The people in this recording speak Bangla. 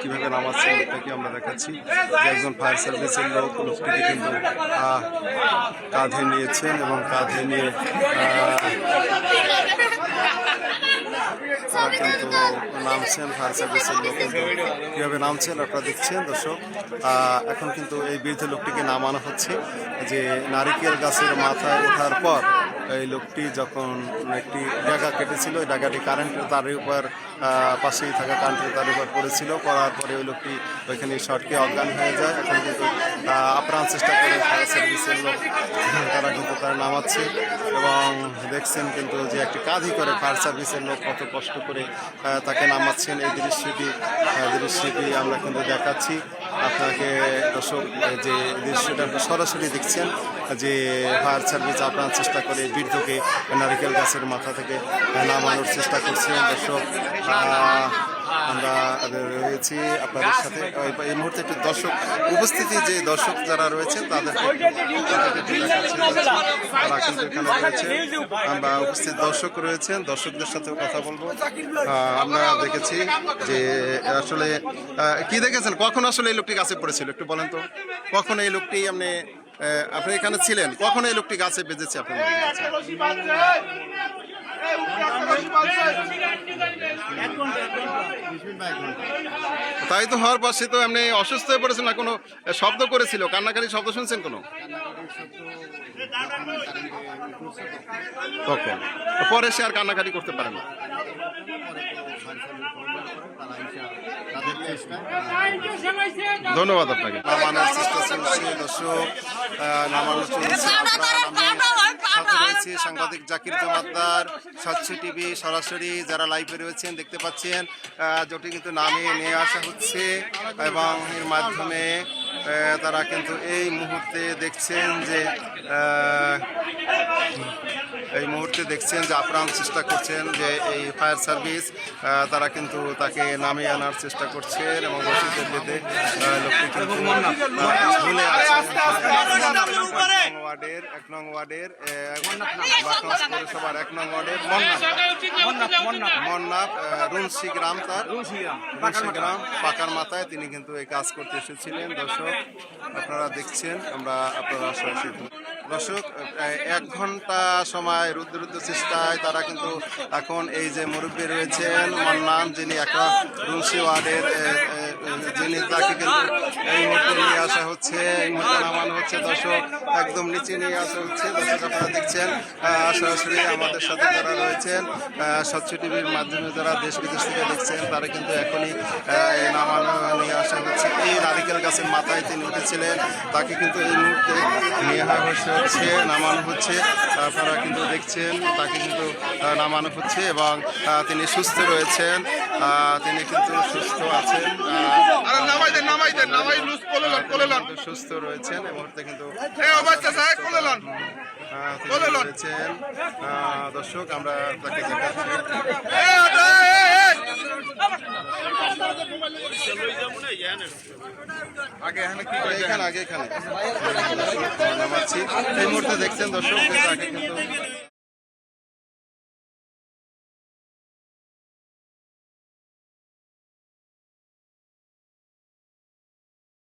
কীভাবে নামাচ্ছে লোকটাকে আমরা দেখাচ্ছি? একজন ফায়ার সার্ভিসের লোক লোকটিকে কিন্তু কাঁধে নিয়েছেন এবং কাঁধে নিয়ে কিন্তু নামছেন ফায়ার সার্ভিসের লোক কিন্তু। কীভাবে নামছেন আপনারা দেখছেন, দর্শক? এখন কিন্তু এই বৃদ্ধ লোকটিকে নামানো হচ্ছে যে নারিকেল গাছের মাথায় ওঠার পর এই লোকটি যখন একটি ডাগা কেটেছিল ওই ডাগাটি কারেন্টের তারের উপর পাশেই থাকা কারেন্টের তারের উপর পড়েছিল। পড়ার পরে ওই লোকটি ওইখানে শর্টকে অজ্ঞান হয়ে যায়। এখন কিন্তু আপ্রাণ চেষ্টা করে ফায়ার সার্ভিসের লোক। তারা কিন্তু তারা নামাচ্ছে এবং দেখছেন কিন্তু যে একটি কাজই করে ফায়ার সার্ভিসের লোক কত কষ্ট করে তাকে নামাচ্ছেন। এই দৃশ্যটি দৃশ্যটি আমরা কিন্তু দেখাচ্ছি। আপনাকে দর্শক যে দৃশ্যটা সরাসরি দেখছেন, যে ফায়ার সার্ভিস আপনার চেষ্টা করে বৃদ্ধকে নারিকেল গাছের মাথা থেকে নামানোর চেষ্টা করছেন। দর্শক আমরা রয়েছি আপনাদের সাথে। এই- মুহূর্তে একটু দর্শক উপস্থিতি, যে দর্শক যারা রয়েছেন রয়েছে আমরা উপস্থিত দর্শক রয়েছেন, দর্শকদের সাথেও কথা বলব। আমরা দেখেছি যে আসলে কি দেখেছেন? কখন আসলে এই লোকটি গাছে পড়েছিল? একটু বলেন তো। কখন এই লোকটি আপনি আপনি এখানে ছিলেন? কখন এই লোকটি গাছে বেঁধেছে আপনার মনে হচ্ছে? তাই তো হওয়ার পর সে তো এমনি অসুস্থ হয়ে পড়েছে না কোনো শব্দ করেছিল? কান্নাকারি শব্দ শুনছেন কোনো? তখন। পরে সে আর কান্নাকারি করতে পারে না। ধন্যবাদ আপনাকে। নামানোর চেষ্টা চলছে দর্শক চলছে রয়েছি সাংবাদিক জাকির জমাদ্দার স্বচ্ছ টিভি সরাসরি যারা লাইভে রয়েছেন দেখতে পাচ্ছেন যেটি কিন্তু নামে নিয়ে আসা হচ্ছে এবং এর মাধ্যমে তারা কিন্তু এই মুহূর্তে দেখছেন যে এই মুহূর্তে দেখছেন যে আপ্রাণ চেষ্টা করছেন যে এই ফায়ার সার্ভিস তারা কিন্তু তাকে নামিয়ে আনার চেষ্টা করছেন এবং লোকটি কিন্তু ঝুলে নং ওয়ার্ডের এক নং ওয়ার্ডের বাকনাস পৌরসভার এক নং ওয়ার্ডের মন্নাথ মন্নাথ রুনসি গ্রাম তার। রুনসি গ্রাম পাকার মাথায় তিনি কিন্তু এই কাজ করতে এসেছিলেন। দর্শক আপনারা দেখছেন আমরা আপনারা সরাসরি দর্শক এক ঘণ্টা সময় রুদ্র রুদ্র চেষ্টায় তারা কিন্তু এখন এই যে মুরব্বী রয়েছেন মান্নান যিনি একটা রুশি ওয়ার্ডের এ, এ, তাকে কিন্তু এই মুহূর্তে নিয়ে আসা হচ্ছে এই মুহূর্তে নামানো হচ্ছে। দর্শক একদম নিচে নিয়ে আসা হচ্ছে। দর্শক দেখছেন সরাসরি আমাদের সাথে যারা রয়েছেন স্বচ্ছ টিভির মাধ্যমে যারা দেশ বিদেশ থেকে দেখছেন তারা কিন্তু এখনই নামানো নিয়ে আসা হচ্ছে। এই নারিকেল গাছের মাথায় তিনি উঠেছিলেন। তাকে কিন্তু এই মুহূর্তে নিয়ে আসা হচ্ছে নামানো হচ্ছে। আপনারা কিন্তু দেখছেন তাকে কিন্তু নামানো হচ্ছে এবং তিনি সুস্থ রয়েছেন। তিনি কিন্তু সুস্থ আছেন। সুস্থ রয়েছেন এই মুহূর্তে কিন্তু। রয়েছেন। দর্শক আমরা তাকে এ আগে এখানে কি এখানে আগে এখানে। নামাচ্ছি। এই মুহূর্তে দেখছেন দর্শক কিন্তু